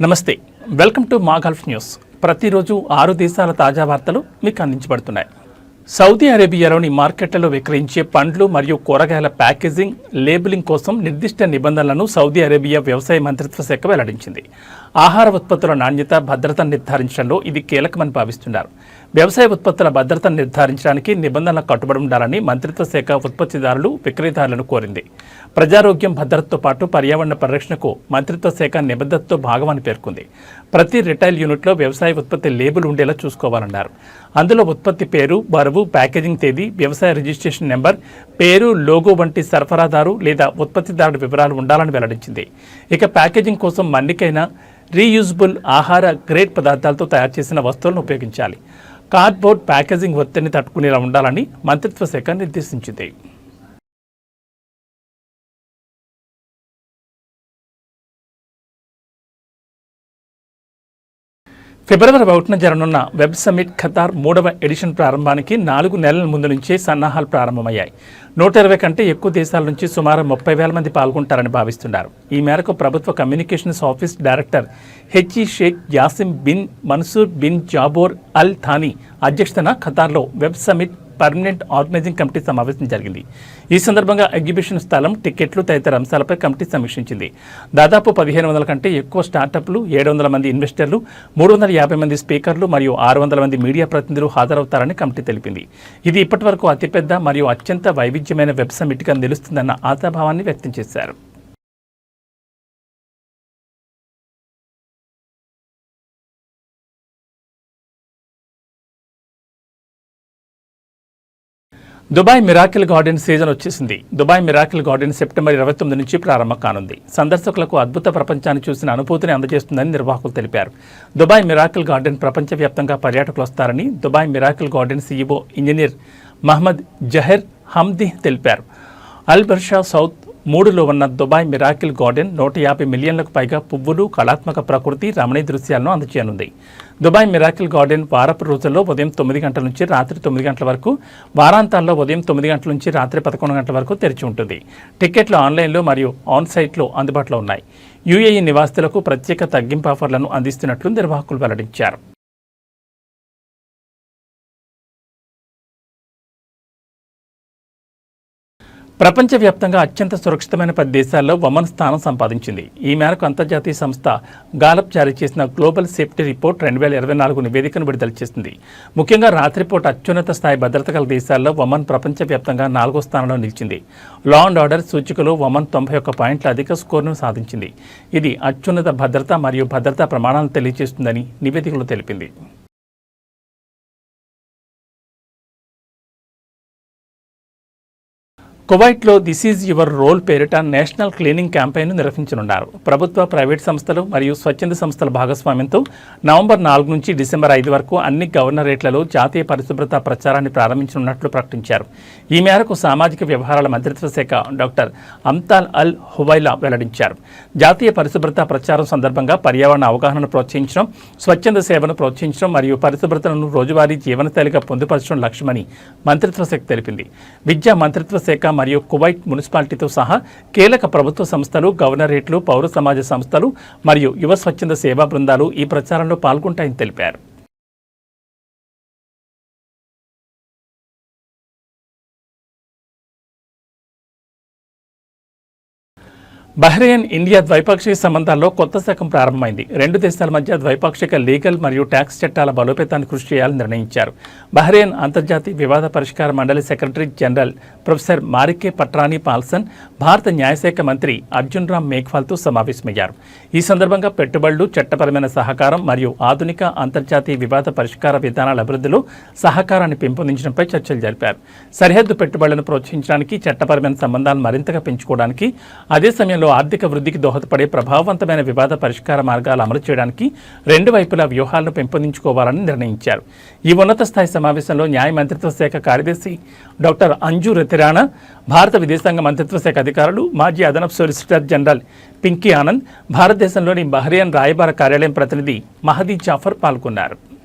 నమస్తే. Welcome to మా Gulf news. ప్రతిరోజు ఆరు దేశాల తాజా వార్తలు మీకు అందించబడుతున్నాయి. సౌదీ అరేబియాలోని మార్కెట్లలో విక్రయించే పండ్లు మరియు కూరగాయల ప్యాకేజింగ్ లేబులింగ్ కోసం నిర్దిష్ట నిబంధనలను సౌదీ అరేబియా వ్యవసాయ మంత్రిత్వ శాఖ వెల్లడించింది. ఆహార ఉత్పత్తుల నాణ్యత భద్రతను నిర్ధారించడంలో ఇది కీలకమని భావిస్తున్నారు. వ్యవసాయ ఉత్పత్తుల భద్రతను నిర్ధారించడానికి నిబంధనలకు కట్టుబడి ఉండాలని మంత్రిత్వ శాఖ ఉత్పత్తిదారులు విక్రయదారులను కోరింది. ప్రజారోగ్యం భద్రతతో పాటు పర్యావరణ పరిరక్షణకు మంత్రిత్వ శాఖ నిబద్ధతతో భాగమని పేర్కొంది. ప్రతి రిటైల్ యూనిట్లో వ్యవసాయ ఉత్పత్తి లేబుల్ ఉండేలా చూసుకోవాలన్నారు. అందులో ఉత్పత్తి పేరు బరువు ప్యాకేజింగ్ తేదీ వ్యవసాయ రిజిస్ట్రేషన్ నెంబర్ పేరు లోగో వంటి సరఫరాదారు లేదా ఉత్పత్తిదారుడి వివరాలు ఉండాలని వెల్లడించింది. ఇక ప్యాకేజింగ్ కోసం మన్నికైన రీయూజబుల్ ఆహార గ్రేడ్ పదార్థాలతో తయారు చేసిన వస్తువులను ఉపయోగించాలి. కార్డ్బోర్డ్ ప్యాకేజింగ్ ఒత్తిడిని తట్టుకునేలా ఉండాలని మంత్రిత్వ శాఖ నిర్దేశించింది. ఫిబ్రవరి ఒకటిన జరగనున్న వెబ్ సమ్మిట్ ఖతార్ మూడవ ఎడిషన్ ప్రారంభానికి నాలుగు నెలల ముందు నుంచే సన్నాహాలు ప్రారంభమయ్యాయి. నూట ఇరవై కంటే ఎక్కువ దేశాల నుంచి సుమారు ముప్పై వేల మంది పాల్గొంటారని భావిస్తున్నారు. ఈ మేరకు ప్రభుత్వ communications office director HE Sheikh Yasim bin Mansoor bin Jaber Al Thani అధ్యక్షతన ఖతార్లో web summit permanent organising committee సమావేశం జరిగింది. ఈ సందర్భంగా ఎగ్జిబిషన్ స్థలం టికెట్లు తదితర అంశాలపై కమిటీ సమీక్షించింది. దాదాపు పదిహేను వందల కంటే ఎక్కువ స్టార్టప్లు ఏడు వందల మంది ఇన్వెస్టర్లు మూడు వందల యాభై మంది స్పీకర్లు మరియు ఆరు వందల మంది మీడియా ప్రతినిధులు హాజరవుతారని కమిటీ తెలిపింది. ఇది ఇప్పటివరకు అతిపెద్ద మరియు అత్యంత వైవిధ్యమైన వెబ్ సమిట్గా నిలుస్తుందన్న ఆశాభావాన్ని వ్యక్తం చేశారు. దుబాయ్ మిరాకిల్ గార్డెన్ సీజన్ వచ్చేసింది. దుబాయ్ మిరాకిల్ గార్డెన్ సెప్టెంబర్ ఇరవై తొమ్మిది నుంచి ప్రారంభం కానుంది. సందర్శకులకు అద్భుత ప్రపంచాన్ని చూసిన అనుభూతిని అందజేస్తుందని నిర్వాహకులు తెలిపారు. దుబాయ్ మిరాకిల్ గార్డెన్ ప్రపంచవ్యాప్తంగా పర్యాటకులు వస్తారని Dubai miracle garden CEO engineer Mohammed Zaher Hamdi తెలిపారు. అల్ బర్షా సౌత్ మూడులో ఉన్న దుబాయ్ మిరాకిల్ గార్డెన్ నూట యాభై మిలియన్లకు పైగా పువ్వులు కళాత్మక ప్రకృతి రమణీయ దృశ్యాలను అందచేయనుంది దుబాయ్ మిరాకిల్ గార్డెన్ వారపు రోజుల్లో ఉదయం తొమ్మిది గంటల నుంచి రాత్రి తొమ్మిది గంటల వరకు వారాంతాల్లో ఉదయం తొమ్మిది గంటల నుంచి రాత్రి పదకొండు గంటల వరకు తెరిచి ఉంటుంది. టికెట్లు ఆన్లైన్లో మరియు ఆన్ సైట్లో అందుబాటులో ఉన్నాయి. యూఏఈ నివాసితులకు ప్రత్యేక తగ్గింపు ఆఫర్లను అందిస్తున్నట్లు నిర్వాహకులు వెల్లడించారు. ప్రపంచవ్యాప్తంగా అత్యంత సురక్షితమైన పది దేశాల్లో వమన్ స్థానం సంపాదించింది. ఈ మేరకు అంతర్జాతీయ సంస్థ గాలప్ జారీ చేసిన గ్లోబల్ సేఫ్టీ రిపోర్ట్ రెండు వేల ఇరవై నాలుగు నివేదికను విడుదల చేసింది. ముఖ్యంగా రాత్రిపూట అత్యున్నత స్థాయి భద్రత గల దేశాల్లో వమన్ ప్రపంచవ్యాప్తంగా నాలుగో స్థానంలో నిలిచింది. లా అండ్ ఆర్డర్ సూచికలో వమన్ తొంభై ఒక్క పాయింట్ల అధిక స్కోర్ను సాధించింది. ఇది అత్యున్నత భద్రత మరియు భద్రతా ప్రమాణాలను తెలియజేస్తుందని నివేదికలో తెలిపింది. కువైట్లో దిస్ ఈజ్ యువర్ రోల్ పేరిట నేషనల్ క్లీనింగ్ క్యాంపెయిన్ నిర్వహించనున్నారు. ప్రభుత్వ ప్రైవేట్ సంస్థలు మరియు స్వచ్ఛంద సంస్థల భాగస్వామ్యంతో నవంబర్ నాలుగు నుంచి డిసెంబర్ ఐదు వరకు అన్ని గవర్నరేట్లలో జాతీయ పరిశుభ్రత ప్రచారాన్ని ప్రారంభించనున్నట్లు ప్రకటించారు. ఈ మేరకు సామాజిక వ్యవహారాల మంత్రిత్వ శాఖ డాక్టర్ అంతాల్ అల్ హువైలా వెల్లడించారు. జాతీయ పరిశుభ్రత ప్రచారం సందర్భంగా పర్యావరణ అవగాహనను ప్రోత్సహించడం స్వచ్ఛంద సేవను ప్రోత్సహించడం మరియు పరిశుభ్రతను రోజువారీ జీవనశైలిగా పొందుపరచడం లక్ష్యమని మంత్రిత్వ శాఖ తెలిపింది. విద్యా మంత్రిత్వ శాఖ మరియు కువైట్ మున్సిపాలిటీతో సహా కీలక ప్రభుత్వ సంస్థలు గవర్నరేట్లు పౌర సమాజ సంస్థలు మరియు యువ స్వచ్ఛంద సేవా బృందాలు ఈ ప్రచారంలో పాల్గొంటాయని తెలిపారు. బహ్రెయిన్ ఇండియా ద్వైపాక్షిక సంబంధాల్లో కొత్త శకం ప్రారంభమైంది. రెండు దేశాల మధ్య ద్వైపాక్షిక లీగల్ మరియు ట్యాక్స్ చట్టాల బలోపేతాన్ని కృషి చేయాలని నిర్ణయించారు. బహ్రెయిన్ అంతర్జాతీయ వివాద పరిష్కార మండలి secretary general professor Marieke Patrani Paulson భారత న్యాయశాఖ మంత్రి అర్జున్ రామ్ మేఘ్వాల్తో సమావేశమయ్యారు. ఈ సందర్భంగా పెట్టుబడులు చట్టపరమైన సహకారం మరియు ఆధునిక అంతర్జాతీయ వివాద పరిష్కార విధానాల అభివృద్ధిలో సహకారాన్ని పెంపొందించడంపై చర్చలు జరిపారు. సరిహద్దు పెట్టుబడులను ప్రోత్సహించడానికి చట్టపరమైన సంబంధాలను మరింతగా పెంచుకోవడానికి అదే సమయంలో ఆర్థిక వృద్ధికి దోహదపడే ప్రభావవంతమైన వివాద పరిష్కార మార్గాలు అమలు చేయడానికి రెండు వైపులా వ్యూహాలను పెంపొందించుకోవాలని నిర్ణయించారు. ఈ ఉన్నత స్థాయి సమావేశంలో న్యాయ మంత్రిత్వ శాఖ కార్యదర్శి డాక్టర్ అంజు రతిరాణా భారత విదేశాంగ మంత్రిత్వ శాఖ అధికారులు మాజీ అదనపు సొలిసిటర్ జనరల్ పింకీ ఆనంద్ భారతదేశంలోని బహ్రెయిన్ రాయబార కార్యాలయం ప్రతినిధి మహదీ జాఫర్ పాల్గొన్నారు.